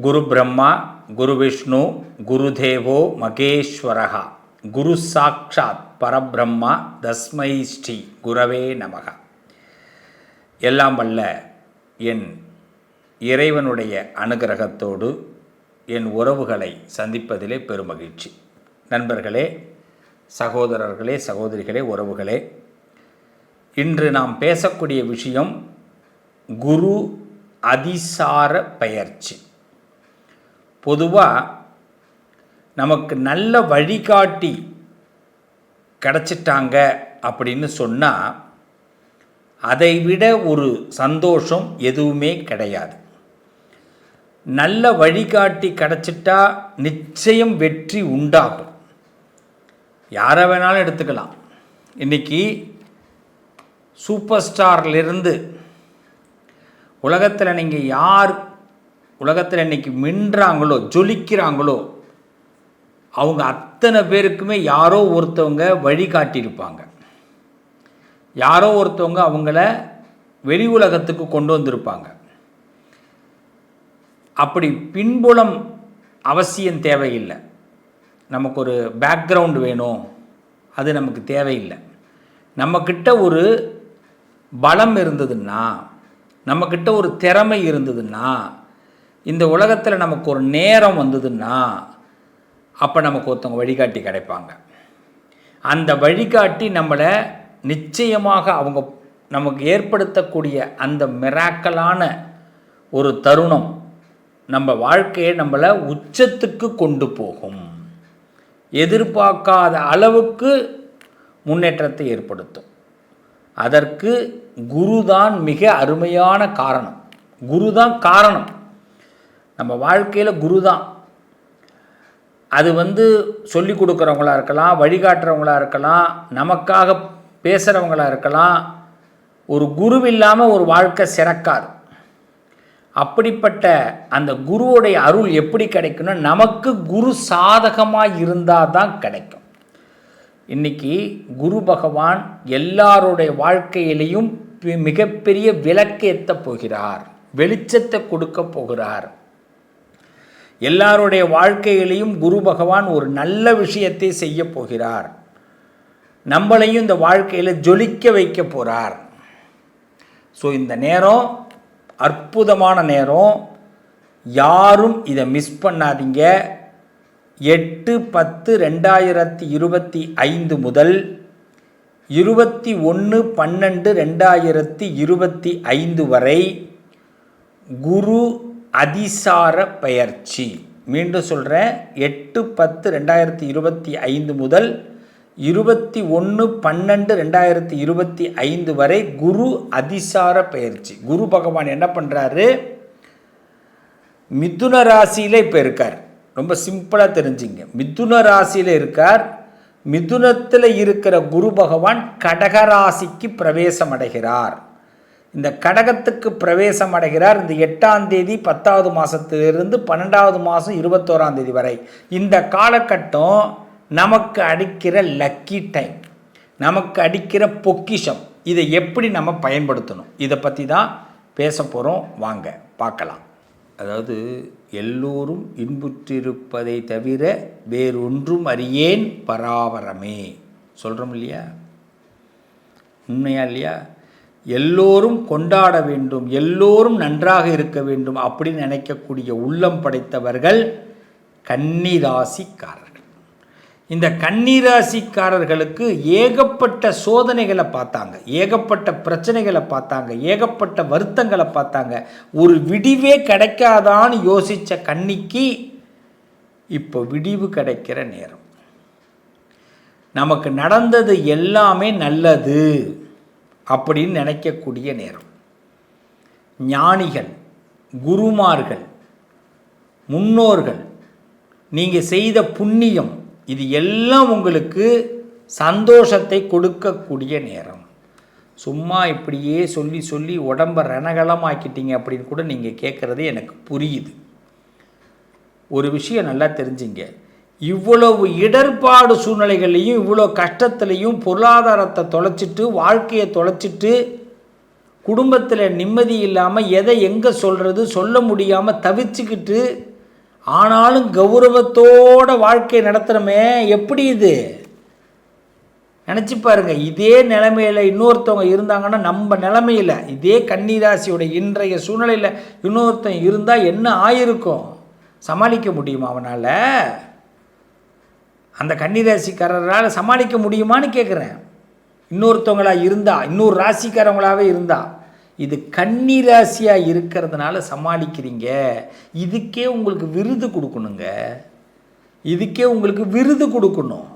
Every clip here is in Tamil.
குரு பிரம்மா குரு விஷ்ணு குரு தேவோ மகேஸ்வரகா குரு சாட்சாத் பரபிரம்மா தஸ்மை ஸ்ரீ குரவே நமக. எல்லாம் வல்ல என் இறைவனுடைய அனுகிரகத்தோடு என் உறவுகளை சந்திப்பதிலே பெருமகிழ்ச்சி. நண்பர்களே சகோதரர்களே சகோதரிகளே உறவுகளே இன்று நாம் பேசக்கூடிய விஷயம் குரு அதிசார பெயர்ச்சி. பொதுவாக நமக்கு நல்ல வழிகாட்டி கிடச்சிட்டாங்க அப்படின்னு சொன்னால் அதை விட ஒரு சந்தோஷம் எதுவுமே கிடையாது. நல்ல வழிகாட்டி கிடச்சிட்டா நிச்சயம் வெற்றி உண்டாகும். யாரை வேணாலும் எடுத்துக்கலாம். இன்றைக்கி சூப்பர் ஸ்டார்லேருந்து உலகத்தில் நீங்கள் யார் உலகத்தில் இன்றைக்கி மின்றாங்களோ ஜொலிக்கிறாங்களோ அவங்க அத்தனை பேருக்குமே யாரோ ஒருத்தவங்க வழிகாட்டியிருப்பாங்க யாரோ ஒருத்தவங்க அவங்கள வெளி உலகத்துக்கு கொண்டு வந்திருப்பாங்க. அப்படி பின்புலம் அவசியம் தேவையில்லை. நமக்கு ஒரு பேக்ரவுண்ட் வேணும். அது நமக்கு தேவையில்லை. நம்மக்கிட்ட ஒரு பலம் இருந்ததுன்னா நம்மக்கிட்ட ஒரு திறமை இருந்ததுன்னா இந்த உலகத்தில் நமக்கு ஒரு நேரம் வந்ததுன்னா அப்போ நமக்கு ஒருத்தவங்க வழிகாட்டி கிடைப்பாங்க. அந்த வழிகாட்டி நம்மளை நிச்சயமாக அவங்க நமக்கு ஏற்படுத்தக்கூடிய அந்த மிராக்கலான ஒரு தருணம் நம்ம வாழ்க்கையை நம்மளை உச்சத்துக்கு கொண்டு போகும். எதிர்பார்க்காத அளவுக்கு முன்னேற்றத்தை ஏற்படுத்தும். அதற்கு குரு தான் மிக அருமையான காரணம். குரு தான் காரணம். நம்ம வாழ்க்கையில் குரு தான் அது வந்து சொல்லி கொடுக்குறவங்களாக இருக்கலாம் வழிகாட்டுறவங்களாக இருக்கலாம் நமக்காக பேசுகிறவங்களாக இருக்கலாம். ஒரு குரு இல்லாமல் ஒரு வாழ்க்கை சிறக்காது. அப்படிப்பட்ட அந்த குருவுடைய அருள் எப்படி கிடைக்கும்னா நமக்கு குரு சாதகமாக இருந்தால் தான் கிடைக்கும். இன்னைக்கு குரு பகவான் எல்லாருடைய வாழ்க்கையிலையும் மிகப்பெரிய விளக்கேற்ற போகிறார். வெளிச்சத்தை கொடுக்க போகிறார். எல்லாருடைய வாழ்க்கையிலையும் குரு பகவான் ஒரு நல்ல விஷயத்தை செய்ய போகிறார். நம்மளையும் இந்த வாழ்க்கையில் ஜொலிக்க வைக்க போகிறார் ஸோ இந்த நேரம் அற்புதமான நேரம். யாரும் இதை மிஸ் பண்ணாதீங்க. எட்டு பத்து ரெண்டாயிரத்தி இருபத்தி ஐந்து முதல் இருபத்தி ஒன்று பன்னெண்டு ரெண்டாயிரத்தி இருபத்தி ஐந்து வரை குரு அதிசார பெயர்ச்சி. மீண்டும் சொல்கிறேன் எட்டு பத்து ரெண்டாயிரத்தி இருபத்தி ஐந்து முதல் இருபத்தி ஒன்று பன்னெண்டு ரெண்டாயிரத்தி இருபத்தி ஐந்து வரை குரு அதிசார பயிற்சி குரு பகவான் என்ன பண்ணுறாரு மிதுன ராசியில் இப்போ இருக்கார். ரொம்ப சிம்பிளாக தெரிஞ்சுங்க. மிதுன ராசியில் இருக்கார். மிதுனத்தில் இருக்கிற குரு பகவான் கடக ராசிக்கு பிரவேசம் அடைகிறார். இந்த கடகத்துக்கு பிரவேசம் அடைகிறார் இந்த எட்டாம் தேதி பத்தாவது மாதத்திலிருந்து பன்னெண்டாவது மாதம் இருபத்தோராம் தேதி வரை. இந்த காலகட்டம் நமக்கு அடிக்கிற லக்கி டைம் நமக்கு அடிக்கிற பொக்கிஷம். இதை எப்படி நம்ம பயன்படுத்தணும்? இதை பற்றி தான் பேச போகிறோம் வாங்க பார்க்கலாம். அதாவது எல்லோரும் இன்புற்றிருப்பதை தவிர வேறொன்றும் அறியேன் பராவரமே. சொல்கிறோம் இல்லையா? உண்மையா இல்லையா? எல்லோரும் கொண்டாட வேண்டும் எல்லோரும் நன்றாக இருக்க வேண்டும் அப்படின்னு நினைக்கக்கூடிய உள்ளம் படைத்தவர்கள் கன்னிராசிக்காரர்கள். இந்த கன்னிராசிக்காரர்களுக்கு ஏகப்பட்ட சோதனைகளை பார்த்தாங்க ஏகப்பட்ட பிரச்சனைகளை பார்த்தாங்க ஏகப்பட்ட வருத்தங்களை பார்த்தாங்க. ஒரு விடிவே கிடைக்காதான்னு யோசித்த கன்னிக்கு இப்போ விடிவு கிடைக்கிற நேரம். நமக்கு நடந்தது எல்லாமே நல்லது. அப்படின்னு நினைக்கக்கூடிய நேரம். ஞானிகள் குருமார்கள் முன்னோர்கள் நீங்கள் செய்த புண்ணியம் இது எல்லாம் உங்களுக்கு சந்தோஷத்தை கொடுக்கக்கூடிய நேரம். சும்மா இப்படியே சொல்லி சொல்லி உடம்ப ரணகலமாக்கிட்டீங்க அப்படின்னு கூட நீங்கள் கேட்குறது எனக்கு புரியுது. ஒரு விஷயம் நல்லா தெரிஞ்சுங்க. இவ்வளவு இடர்பாடு சூழ்நிலைகள்லையும் இவ்வளோ கஷ்டத்துலையும் பொருளாதாரத்தை தொலைச்சிட்டு வாழ்க்கையை தொலைச்சிட்டு குடும்பத்தில் நிம்மதி இல்லாமல் எதை எங்கே சொல்கிறது சொல்ல முடியாமல் தவிச்சுக்கிட்டு ஆனாலும் கௌரவத்தோட வாழ்க்கை நடத்துகிறோமே எப்படி இது? நினச்சி பாருங்க இதே நிலைமையில் இன்னொருத்தவங்க இருந்தாங்கன்னா நம்ம நிலைமையில் இதே கன்னிராசியோட இன்றைய சூழ்நிலையில் இன்னொருத்தன் இருந்தால் என்ன ஆயிருக்கும்? சமாளிக்க முடியுமா அவனால்? அந்த கன்னிராசிக்காரரால் சமாளிக்க முடியுமான்னு கேட்குறேன் இன்னொருத்தவங்களா இருந்தா இன்னொரு ராசிக்காரவங்களாகவே இருந்தா இது கன்னி ராசியாக இருக்கிறதுனால சமாளிக்கிறீங்க. இதுக்கே உங்களுக்கு விருது கொடுக்கணுங்க. இதுக்கே உங்களுக்கு விருது கொடுக்கணும்.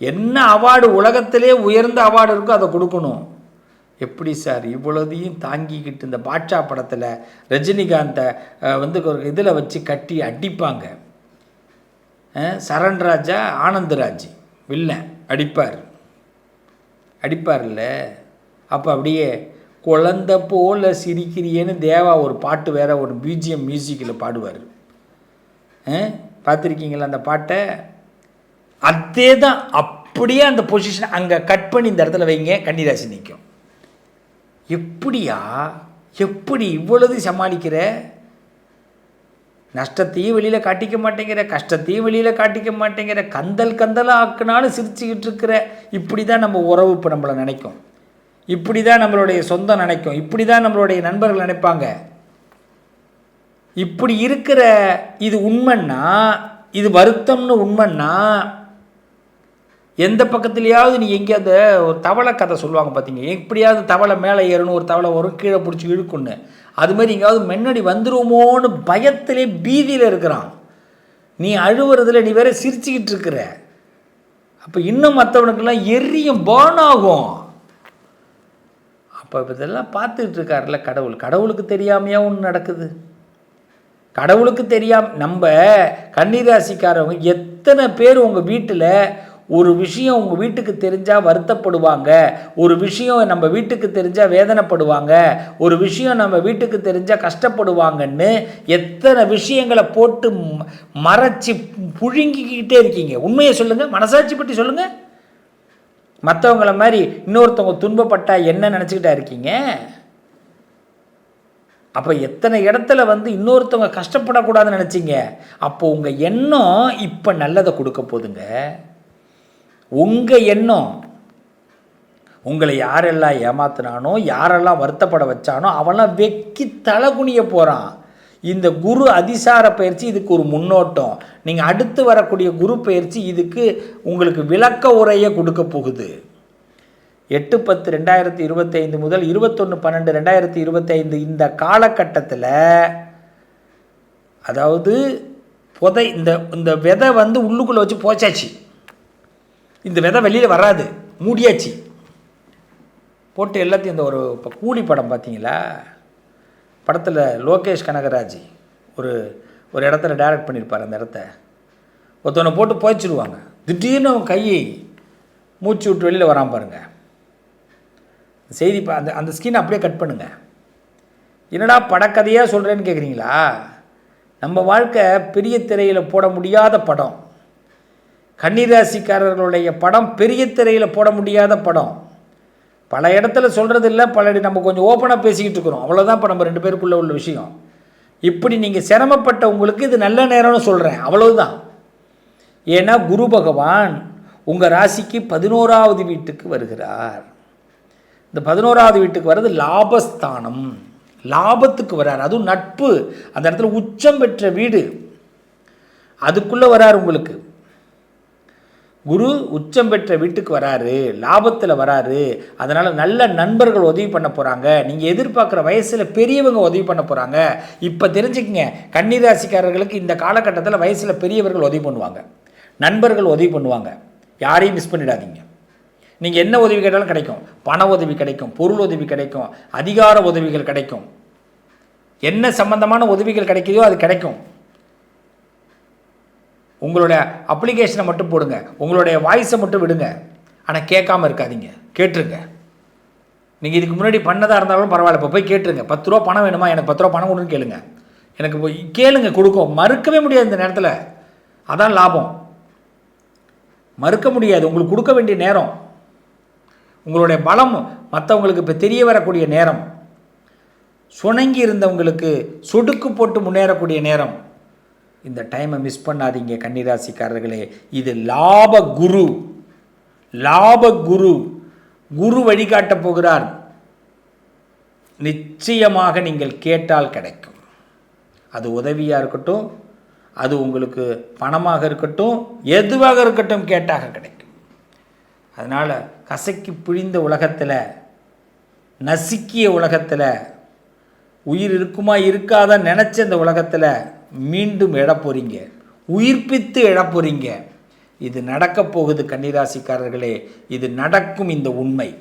என்ன அவார்டு உலகத்திலே உயர்ந்த அவார்டு இருக்கோ அதை கொடுக்கணும். எப்படி சார் இவ்வளோதையும் தாங்கிக்கிட்டு இந்த பாட்ஷா படத்தில் ரஜினிகாந்தை வந்து இதில் வச்சு கட்டி அடிப்பாங்க. அஹ், சரண் ராஜா ஆனந்தராஜ் வில்லன் அடிப்பார். அடிப்பார்ல? அப்போ அப்படியே குழந்த போல சிரிக்கிறியேன்னு தேவா ஒரு பாட்டு வேற ஒரு பிஜிஎம் மியூசிக்கில் பாடுவார். பார்த்துருக்கீங்களா அந்த பாட்டை? அதே தான் அப்படியே அந்த பொசிஷன் அங்கே கட் பண்ணி இந்த இடத்துல வைங்க கன்னிராசி நிற்கும் எப்படியா? எப்படி இவ்வளவு சமாளிக்கிற? நஷ்டத்தையும் வெளியில் காட்டிக்க மாட்டேங்கிற கஷ்டத்தையும் வெளியில் காட்டிக்க மாட்டேங்கிற கந்தல் கந்தலாக ஆக்குனாலும் சிரிச்சுக்கிட்டு இருக்கிற இப்படி தான் நம்ம உறவு இப்போ நம்மளை நினைக்கும். இப்படி தான் நம்மளுடைய சொந்தம் நினைக்கும். இப்படி தான் நம்மளுடைய நண்பர்கள் நினைப்பாங்க. இப்படி இருக்கிற இது உண்மைன்னா இது வருத்தம்னு உண்மைன்னா எந்த பக்கத்துலையாவது நீ எங்கேயாவது ஒரு தவளை கதை சொல்லுவாங்க பார்த்தீங்க? எப்படியாவது தவளை மேலே ஏறணும் ஒரு தவளை வரும் கீழே பிடிச்சி இழுக்குன்னு அது மாதிரி எங்கேயாவது மென்னடி வந்துருமோன்னு பயத்திலே பீதியில் இருக்கிறான். நீ அழுவுறதுல நீ வேற சிரிச்சுக்கிட்டு இருக்கிற. அப்போ இன்னும் மற்றவனுக்கெல்லாம் எரியும் பேர்ன் ஆகும். அப்போ இதெல்லாம் பார்த்துட்டு இருக்காருல்ல கடவுள். கடவுளுக்கு தெரியாமையா ஒன்று நடக்குது? கடவுளுக்கு தெரியாம நம்ம கன்னிராசிக்காரவங்க எத்தனை பேர் உங்கள் வீட்டில் ஒரு விஷயம் உங்கள் வீட்டுக்கு தெரிஞ்சால் வருத்தப்படுவாங்க. ஒரு விஷயம் நம்ம வீட்டுக்கு தெரிஞ்சால் வேதனைப்படுவாங்க. ஒரு விஷயம் நம்ம வீட்டுக்கு தெரிஞ்சால் கஷ்டப்படுவாங்கன்னு எத்தனை விஷயங்களை போட்டு மறைச்சி புழுங்கிக்கிட்டே இருக்கீங்க. உண்மையை சொல்லுங்கள் மனசாட்சி பற்றி சொல்லுங்கள் மற்றவங்கள மாதிரி இன்னொருத்தவங்க துன்பப்பட்டா என்ன நினச்சிக்கிட்டா இருக்கீங்க? அப்போ எத்தனை இடத்துல வந்து இன்னொருத்தவங்க கஷ்டப்படக்கூடாதுன்னு நினச்சிங்க? அப்போ உங்கள் எண்ணம் இப்போ நல்லதை கொடுக்க போதுங்க உங்கள் எண்ணம். உங்களை யாரெல்லாம் ஏமாத்தினானோ யாரெல்லாம் வருத்தப்பட வச்சானோ அவன்லாம் வெக்கி தலை குனிய போகிறான் இந்த குரு அதிசார பயிற்சி இதுக்கு ஒரு முன்னோட்டம். நீங்கள் அடுத்து வரக்கூடிய குரு பயிற்சி இதுக்கு உங்களுக்கு விளக்க உரையை கொடுக்க போகுது. எட்டு பத்து ரெண்டாயிரத்தி இருபத்தைந்து முதல் இருபத்தொன்று பன்னெண்டு ரெண்டாயிரத்தி இருபத்தைந்து இந்த காலகட்டத்தில் அதாவது புதை இந்த இந்த விதை வந்து உள்ளுக்குள்ளே வச்சு போச்சாச்சு. இந்த விதை வெளியில் வராது. மூடியாச்சு. போட்டு எல்லாத்தையும் இந்த ஒரு இப்போ கூலி படம் பார்த்தீங்களா படத்தில் லோகேஷ் கனகராஜ் ஒரு ஒரு இடத்துல டைரக்ட் பண்ணியிருப்பார் அந்த இடத்த. ஒருத்தவனை போட்டு புதைச்சிடுவாங்க திடீர்னு அவன் கையை மூச்சு விட்டு வெளியில் வரான் பாருங்கள் செய்தி அந்த அந்த ஸ்கின் அப்படியே கட் பண்ணுங்க. என்னடா படக்கதையாக சொல்கிறேன்னு கேட்குறீங்களா நம்ம வாழ்க்கை பெரிய திரையில் போட முடியாத படம். கன்னிராசிக்காரர்களுடைய படம் பெரிய திரையில் போட முடியாத படம். பல இடத்துல சொல்கிறது இல்லை பல நம்ம கொஞ்சம் ஓப்பனாக பேசிக்கிட்டு இருக்கிறோம். அவ்வளோதான் இப்போ நம்ம ரெண்டு பேருக்குள்ள உள்ள விஷயம். இப்படி நீங்கள் சிரமப்பட்ட உங்களுக்கு இது நல்ல நேரம்னு சொல்கிறேன் அவ்வளவுதான். ஏன்னா குரு பகவான் உங்கள் ராசிக்கு பதினோராவது வீட்டுக்கு வருகிறார். இந்த பதினோராவது வீட்டுக்கு வர்றது லாபஸ்தானம். லாபத்துக்கு வரார். அதுவும் நட்பு. அந்த இடத்துல உச்சம் பெற்ற வீடு. அதுக்குள்ளே வரார் உங்களுக்கு. குரு உச்சம் பெற்ற வீட்டுக்கு வராரு லாபத்தில் வராரு. அதனால் நல்ல நண்பர்கள் உதவி பண்ண போகிறாங்க நீங்கள் எதிர்பார்க்குற வயசில் பெரியவங்க உதவி பண்ண போகிறாங்க இப்போ தெரிஞ்சுக்கங்க கன்னிராசிக்காரர்களுக்கு இந்த காலகட்டத்தில் வயசில் பெரியவர்கள் உதவி பண்ணுவாங்க. நண்பர்கள் உதவி பண்ணுவாங்க. யாரையும் மிஸ் பண்ணிடாதீங்க. நீங்கள் என்ன உதவி கேட்டாலும் கிடைக்கும். பண உதவி கிடைக்கும் பொருள் உதவி கிடைக்கும் அதிகார உதவிகள் கிடைக்கும். என்ன சம்பந்தமான உதவிகள் கிடைக்குதோ அது கிடைக்கும். உங்களோட அப்ளிகேஷனை மட்டும் போடுங்க. உங்களுடைய வாய்ஸை மட்டும் விடுங்க. ஆனால் கேட்காம இருக்காதீங்க. கேட்டுருங்க. நீங்கள் இதுக்கு முன்னாடி பண்ணதாக இருந்தாலும் பரவாயில்ல. இப்போ போய் கேட்டுருங்க. பத்து ரூபா பணம் வேணுமா? எனக்கு பத்து ரூபா பணம் கொடுன்னு கேளுங்க. எனக்கு போய் கேளுங்க கொடுக்கும். மறுக்கவே முடியாது இந்த நேரத்தில். அதான் லாபம். மறுக்க முடியாது. உங்களுக்கு கொடுக்க வேண்டிய நேரம். உங்களுடைய பலம் மற்றவங்களுக்கு இப்போ தெரிய வரக்கூடிய நேரம். சுணங்கி இருந்தவங்களுக்கு சொடுக்கு போட்டு முன்னேறக்கூடிய நேரம். இந்த டைமை மிஸ் பண்ணாதீங்க கன்னிராசிக்காரர்களே. இது லாப குரு. லாப குரு. குரு வழிகாட்டப் போகிறார். நிச்சயமாக நீங்கள் கேட்டால் கிடைக்கும். அது உதவியாக இருக்கட்டும் அது உங்களுக்கு பணமாக இருக்கட்டும் எதுவாக இருக்கட்டும் கேட்டாக கிடைக்கும். அதனால் கசக்கி பிழிந்த உலகத்தில் நசுக்கிய உலகத்தில் உயிர் இருக்குமா இருக்காதான் நினச்ச இந்த உலகத்தில் மீண்டும் எழ உயிர்ப்பித்து இழப்புறீங்க இது நடக்கப் போகுது கன்னிராசிக்காரர்களே. இது நடக்கும் இந்த உண்மை.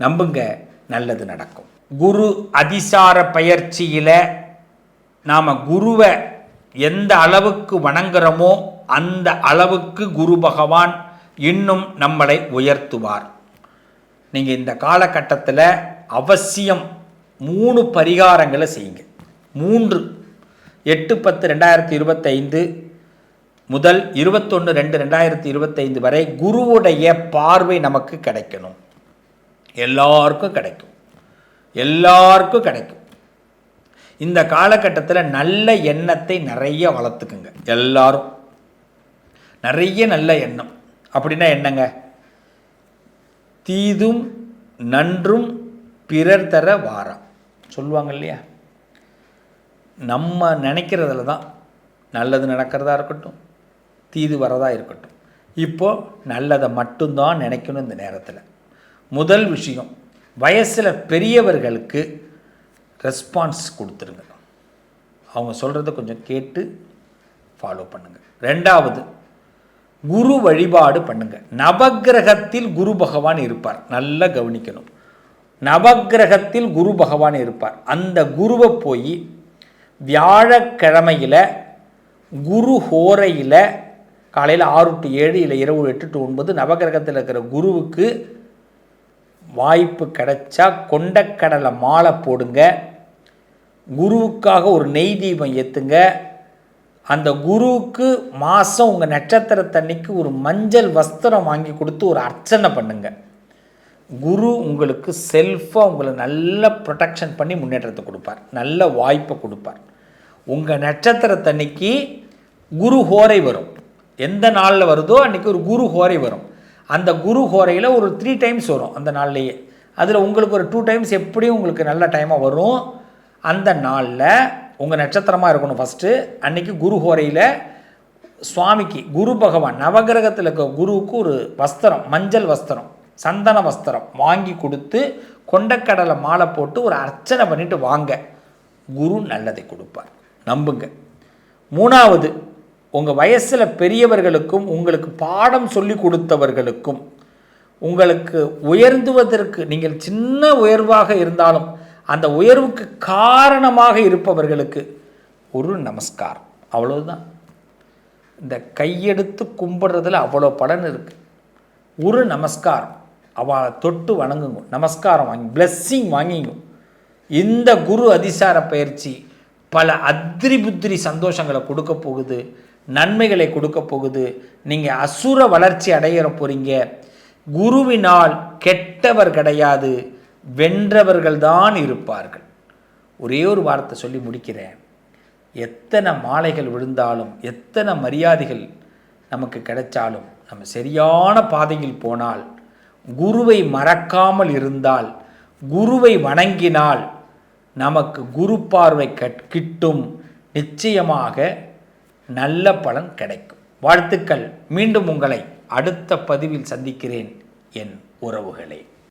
நம்புங்க நல்லது நடக்கும். குரு அதிசார பயிற்சியில் நாம் குருவை எந்த அளவுக்கு வணங்குறோமோ அந்த அளவுக்கு குரு பகவான் இன்னும் நம்மளை உயர்த்துவார். நீங்கள் இந்த காலகட்டத்தில் அவசியம் மூணு பரிகாரங்களை செய்யுங்க. மூன்று. எட்டு பத்து ரெண்டாயிரத்தி இருபத்தைந்து முதல் இருபத்தொன்று ரெண்டு ரெண்டாயிரத்தி இருபத்தைந்து வரை குருவுடைய பார்வை நமக்கு கிடைக்கணும். எல்லாருக்கும் கிடைக்கும். எல்லாருக்கும் கிடைக்கும். இந்த காலகட்டத்தில் நல்ல எண்ணத்தை நிறைய வளர்த்துக்குங்க. எல்லாரும். நிறைய நல்ல எண்ணம். அப்படின்னா என்னங்க? தீதும் நன்றும் பிறர் தர வாரம் சொல்லுவாங்க இல்லையா? நம்ம நினைக்கிறதுல தான் நல்லது நடக்கிறதா இருக்கட்டும் தீது வரதா இருக்கட்டும். இப்போ நல்லதை மட்டும்தான் நினைக்கணும் இந்த நேரத்தில். முதல் விஷயம் வயசில் பெரியவர்களுக்கு ரெஸ்பான்ஸ் கொடுத்துருங்க. அவங்க சொல்கிறத கொஞ்சம் கேட்டு ஃபாலோ பண்ணுங்கள் ரெண்டாவது குரு வழிபாடு பண்ணுங்கள் நவக்கிரகத்தில் குரு பகவான் இருப்பார். நல்லா கவனிக்கணும். நவக்கிரகத்தில் குரு பகவான் இருப்பார். அந்த குருவை போய் வியாழக்கிழமையில் குரு ஹோரையில் காலையில் ஆறு டு ஏழு இல்லை இரவு எட்டு டு ஒன்பது நவகிரகத்தில் இருக்கிற குருவுக்கு வாய்ப்பு கிடைச்சா கொண்டக்கடலை மாலை போடுங்க. குருவுக்காக ஒரு நெய் தீபம் ஏற்றுங்க அந்த குருவுக்கு மாதம் உங்கள் நட்சத்திரத்தன்னைக்கு ஒரு மஞ்சள் வஸ்திரம் வாங்கி கொடுத்து ஒரு அர்ச்சனை பண்ணுங்க. குரு உங்களுக்கு செல்ஃபாக உங்களை நல்ல ப்ரொடெக்ஷன் பண்ணி முன்னேற்றத்தை கொடுப்பார். நல்ல வாய்ப்பை கொடுப்பார். உங்கள் நட்சத்திரத்தன்னைக்கு குரு ஹோரை வரும். எந்த நாளில் வருதோ அன்றைக்கி ஒரு குரு ஹோரை வரும். அந்த குரு ஹோரையில் ஒரு த்ரீ டைம்ஸ் வரும் அந்த நாள்லேயே. அதில் உங்களுக்கு ஒரு டூ டைம்ஸ் எப்படியும் உங்களுக்கு நல்ல டைமாக வரும். அந்த நாளில் உங்கள் நட்சத்திரமாக இருக்கணும் ஃபஸ்ட்டு அன்றைக்கி குரு ஹோரையில் சுவாமிக்கு குரு பகவான் நவகிரகத்தில் இருக்க குருவுக்கு ஒரு வஸ்திரம் மஞ்சள் வஸ்திரம் சந்தன வஸ்திரம் வாங்கி கொடுத்து கொண்டக்கடலை மாலை போட்டு ஒரு அர்ச்சனை பண்ணிவிட்டு வாங்க. குரு நல்லதை கொடுப்பார். நம்புங்க. மூணாவது உங்கள் வயசில் பெரியவர்களுக்கும் உங்களுக்கு பாடம் சொல்லி கொடுத்தவர்களுக்கும் உங்களுக்கு உயர்ந்துவதற்கு நீங்கள் சின்ன உயர்வாக இருந்தாலும் அந்த உயர்வுக்கு காரணமாக இருப்பவர்களுக்கு ஒரு நமஸ்காரம். அவ்வளவுதான். இந்த கையெடுத்து கும்பிடுறதுல அவ்வளோ பலன் இருக்குது ஒரு நமஸ்காரம். அவளை தொட்டு வணங்குங்க. நமஸ்காரம் வாங்கி பிளெஸ்ஸிங் வாங்கிங்க. இந்த குரு அதிசார பயிற்சி பல அத்திரி புத்திரி சந்தோஷங்களை கொடுக்க போகுது நன்மைகளை கொடுக்க போகுது. நீங்கள் அசுர வளர்ச்சி அடையிற போகிறீங்க குருவினால் கெட்டவர் கிடையாது வென்றவர்கள் தான் இருப்பார்கள். ஒரே ஒரு வார்த்தை சொல்லி முடிக்கிறேன். எத்தனை மாலைகள் விழுந்தாலும் எத்தனை மரியாதைகள் நமக்கு கிடைச்சாலும் நம்ம சரியான பாதையில் போனால் குருவை மறக்காமல் இருந்தால் குருவை வணங்கினால் நமக்கு குரு பார்வை கட் கிட்டும் நிச்சயமாக நல்ல பலன் கிடைக்கும். வாழ்த்துக்கள். மீண்டும் உங்களை அடுத்த பதிவில் சந்திக்கிறேன். என் உறவுகளே.